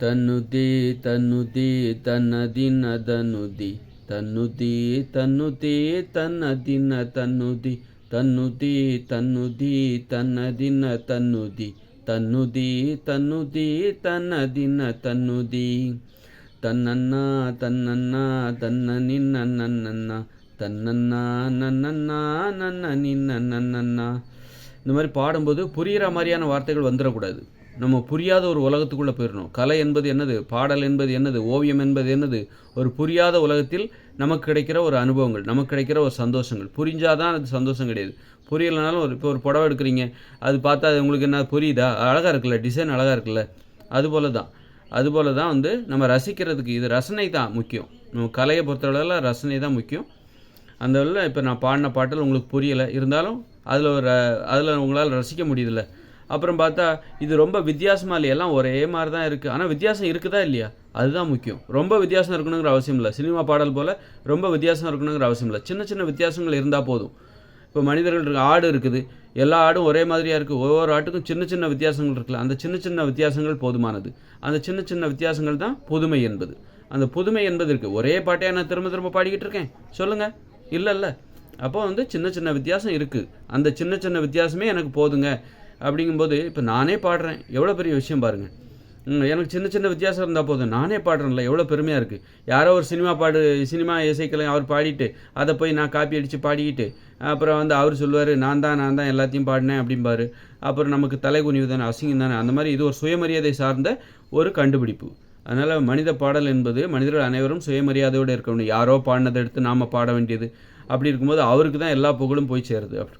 தன்னுதி தன்னுதி தன்னதின தன்னுதி தன்னுதி தன்னுதி தன்னதின தன்னுதி தன்னுதி தன்னுதி தன்னதின தன்னுதி தன்னுதி தன்னுதி தன்னதின தன்னுதி தன்னன்னா தன்னன்னா தன்ன நின்ன நன்னன்னா தன்னன்னா நன்னன்னா நன்ன நின்ன நன்னன்னா இந்த மாதிரி பாடும்போது புரிகிற மாதிரியான வார்த்தைகள் வந்துடக்கூடாது நம்ம புரியாத ஒரு உலகத்துக்குள்ளே போயிடணும். கலை என்பது என்னது? பாடல் என்பது என்னது? ஓவியம் என்பது என்னது? ஒரு புரியாத உலகத்தில் நமக்கு கிடைக்கிற ஒரு அனுபவங்கள் நமக்கு கிடைக்கிற ஒரு சந்தோஷங்கள். புரிஞ்சாதான் அது சந்தோஷம் கிடையாது. புரியலைனாலும் ஒரு இப்போ ஒரு புடவை எடுக்கிறீங்க அது பார்த்தா அது உங்களுக்கு என்ன புரியுதா? அழகாக இருக்குல்ல டிசைன் அழகாக இருக்குல்ல? அதுபோல தான் அதுபோல தான் வந்து நம்ம ரசிக்கிறதுக்கு இது ரசனை தான் முக்கியம். நம்ம கலையை பொறுத்தளவில் ரசனை தான் முக்கியம். அந்த வழியில் இப்போ நான் பாடின பாட்டில் உங்களுக்கு புரியலை. இருந்தாலும் அதில் ஒரு அதில் உங்களால் ரசிக்க முடியுதுல்ல. அப்புறம் பார்த்தா இது ரொம்ப வித்தியாசமாக இல்லையா? எல்லாம் ஒரே மாதிரி தான் இருக்குது ஆனால் வித்தியாசம் இருக்குதா இல்லையா? அதுதான் முக்கியம். ரொம்ப வித்தியாசம் இருக்கணுங்கிற அவசியம் இல்லை. சினிமா பாடல் போல் ரொம்ப வித்தியாசம் இருக்கணுங்கிற அவசியம் இல்லை. சின்ன சின்ன வித்தியாசங்கள் இருந்தால் போதும். இப்போ மனிதர்கள் இருக்கு ஆடு இருக்குது. எல்லா ஆடும் ஒரே மாதிரியாக இருக்குது ஒவ்வொரு ஆட்டுக்கும் சின்ன சின்ன வித்தியாசங்கள் இருக்குல்ல. அந்த சின்ன சின்ன வித்தியாசங்கள் போதுமானது. அந்த சின்ன சின்ன வித்தியாசங்கள் தான் புதுமை என்பது. அந்த புதுமை என்பது இருக்குது ஒரே பாட்டையாக நான் திரும்ப திரும்ப பாடிக்கிட்டு இருக்கேன். சொல்லுங்கள் இல்லைல்ல. அப்போ வந்து சின்ன சின்ன வித்தியாசம் இருக்குது அந்த சின்ன சின்ன வித்தியாசமே எனக்கு போதுங்க. அப்படிங்கும்போது இப்போ நானே பாடுறேன். எவ்வளோ பெரிய விஷயம் பாருங்கள் எனக்கு சின்ன சின்ன வித்தியாசம் இருந்தால் போதும். நானே பாடுறேன்ல எவ்வளோ பெருமையாக இருக்குது யாரோ ஒரு சினிமா பாடு சினிமா இசைக்கலை அவர் பாடிட்டு அதை போய் நான் காப்பி அடித்து பாடிக்கிட்டு அப்புறம் வந்து அவர் சொல்லுவார் நான் தான் நான் தான் எல்லாத்தையும் பாடினேன் அப்படிம்பாரு. அப்புறம் நமக்கு தலைகுனிவு தானே அசிங்கம் தானே. அந்த மாதிரி இது ஒரு சுயமரியாதை சார்ந்த ஒரு கண்டுபிடிப்பு. அதனால் மனித பாடல் என்பது மனிதர்கள் அனைவரும் சுயமரியாதையோடு இருக்க வேண்டும். யாரோ பாடினதை எடுத்து நாம் பாட வேண்டியது. அப்படி இருக்கும்போது அவருக்கு தான் எல்லா புகழும் போய் சேருது. அப்படி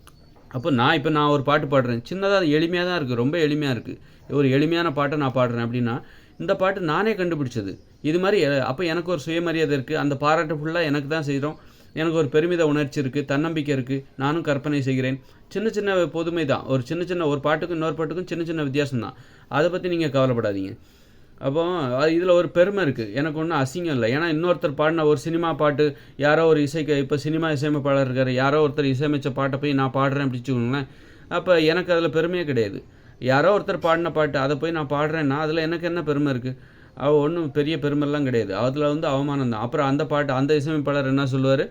அப்போ நான் இப்போ நான் ஒரு பாட்டு பாடுறேன். சின்னதாக எளிமையாக தான் இருக்குது ரொம்ப எளிமையாக இருக்குது ஒரு எளிமையான பாட்டை நான் பாடுறேன் அப்படின்னா இந்த பாட்டு நானே கண்டுபிடிச்சது. இது மாதிரி அப்போ எனக்கு ஒரு சுயமரியாதை இருக்குது அந்த பாராட்டு ஃபுல்லாக எனக்கு தான் செய்கிறோம் எனக்கு ஒரு பெருமித உணர்ச்சி இருக்குது தன்னம்பிக்கை இருக்குது நானும் கற்பனை செய்கிறேன். சின்ன சின்ன பொதுமை தான் ஒரு சின்ன சின்ன ஒரு பாட்டுக்கும் இன்னொரு பாட்டுக்கும் சின்ன சின்ன வித்தியாசம் தான் அதை பற்றி நீங்கள் கவலைப்படாதீங்க. அப்போ இதில் ஒரு பெருமை இருக்குது எனக்கு ஒன்றும் அசிங்கம் இல்லை. ஏன்னா இன்னொருத்தர் பாடின ஒரு சினிமா பாட்டு யாரோ ஒரு இசைக்கு இப்போ சினிமா இசையமைப்பாளர் இருக்கார் யாரோ ஒருத்தர் இசையமைச்ச பாட்டை போய் நான் பாடுறேன் அப்படின்னு அப்போ எனக்கு அதில் பெருமையே கிடையாது. யாரோ ஒருத்தர் பாடின பாட்டு அதை போய் நான் பாடுறேன்னா அதில் எனக்கு என்ன பெருமை இருக்குது அவ ஒன்றும் பெரிய பெருமைலாம் கிடையாது. அதில் வந்து அவமானம் தான். அப்புறம் அந்த பாட்டு அந்த இசையமைப்பாளர் என்ன சொல்லுவார்?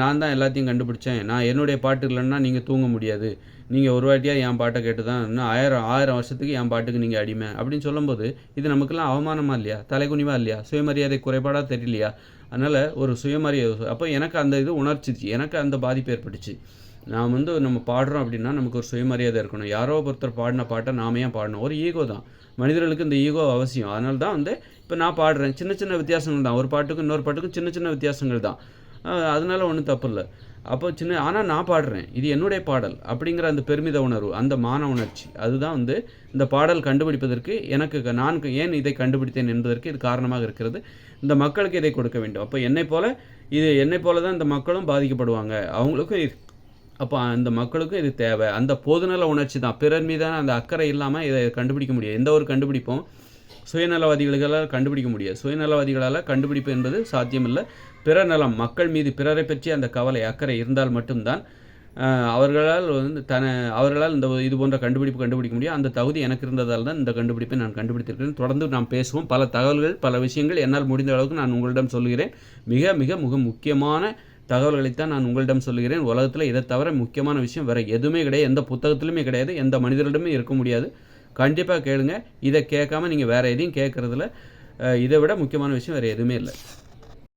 நான் தான் எல்லாத்தையும் கண்டுபிடிச்சேன். நான் என்னுடைய பாட்டு இல்லைன்னா நீங்கள் தூங்க முடியாது. நீங்கள் ஒரு வாட்டியாக என் பாட்டை கேட்டு தான் இன்னும் ஆயிரம் ஆயிரம் வருஷத்துக்கு என் பாட்டுக்கு நீங்கள் அடிமை அப்படின்னு சொல்லும்போது இது நமக்கெல்லாம் அவமானமாக இல்லையா? தலைகுனிவா இல்லையா? சுயமரியாதை குறைபாடாக தெரியலையா? அதனால் ஒரு சுயமரியாதை. அப்போ எனக்கு அந்த இது உணர்ச்சிச்சு. எனக்கு அந்த பாதிப்பு ஏற்பட்டுச்சு. நாம் வந்து நம்ம பாடுறோம் அப்படின்னா நமக்கு ஒரு சுயமரியாதை இருக்கணும். யாரோ ஒருத்தர் பாடின பாட்டை நாம ஏன் பாடணும்? ஒரு ஈகோ தான். மனிதர்களுக்கு இந்த ஈகோ அவசியம். அதனால தான் வந்து இப்போ நான் பாடுறேன். சின்ன சின்ன வித்தியாசங்கள் தான். ஒரு பாட்டுக்கும் இன்னொரு பாட்டுக்கும் சின்ன சின்ன வித்தியாசங்கள் தான். அதனால ஒன்றும் தப்பு இல்லை. அப்போ சின்ன ஆனால் நான் பாடுறேன். இது என்னுடைய பாடல் அப்படிங்கிற அந்த பெருமித உணர்வு அந்த மான உணர்ச்சி அதுதான் வந்து இந்த பாடல் கண்டுபிடிப்பதற்கு எனக்கு க- நான் ஏன் இதை கண்டுபிடித்தேன் என்பதற்கு இது காரணமாக இருக்கிறது. இந்த மக்களுக்கு இதை கொடுக்க வேண்டும். அப்போ என்னை போல இது என்னை போல தான் இந்த மக்களும் பாதிக்கப்படுவாங்க. அவங்களுக்கும் இது அப்போ அந்த மக்களுக்கும் இது தேவை. அந்த பொதுநல உணர்ச்சி தான். பிறர் மீதான அந்த அக்கறை இல்லாமல் இதை கண்டுபிடிக்க முடியாது. எந்த ஒரு கண்டுபிடிப்பும் சுயநலவாதிகளால் கண்டுபிடிக்க முடியாது. சுயநலவாதிகளால் கண்டுபிடிப்பு என்பது சாத்தியமில்லை. பிறர் நலம் மக்கள் மீது பிறரை பற்றி அந்த கவலை அக்கறை இருந்தால் மட்டும்தான் அவர்களால் வந்து தன அவர்களால் இந்த இது போன்ற கண்டுபிடிப்பு கண்டுபிடிக்க முடியும். அந்த தகுதி எனக்கு இருந்ததால் தான் இந்த கண்டுபிடிப்பை நான் கண்டுபிடித்திருக்கிறேன். தொடர்ந்து நாம் பேசுவோம். பல தகவல்கள் பல விஷயங்கள் என்னால் முடிந்த அளவுக்கு நான் உங்களிடம் சொல்கிறேன். மிக மிக மிக முக்கியமான தகவல்களைத்தான் நான் உங்களிடம் சொல்கிறேன் உலகத்தில் இதை தவிர முக்கியமான விஷயம் வேறு எதுவுமே கிடையாது. எந்த புத்தகத்திலுமே கிடையாது. எந்த மனிதரிடமே இருக்க முடியாது. கண்டிப்பாக கேளுங்க. இதை கேட்காம நீங்கள் வேறு எதையும் கேட்குறதுல இதை விட முக்கியமான விஷயம் வேறு எதுவுமே இல்லை.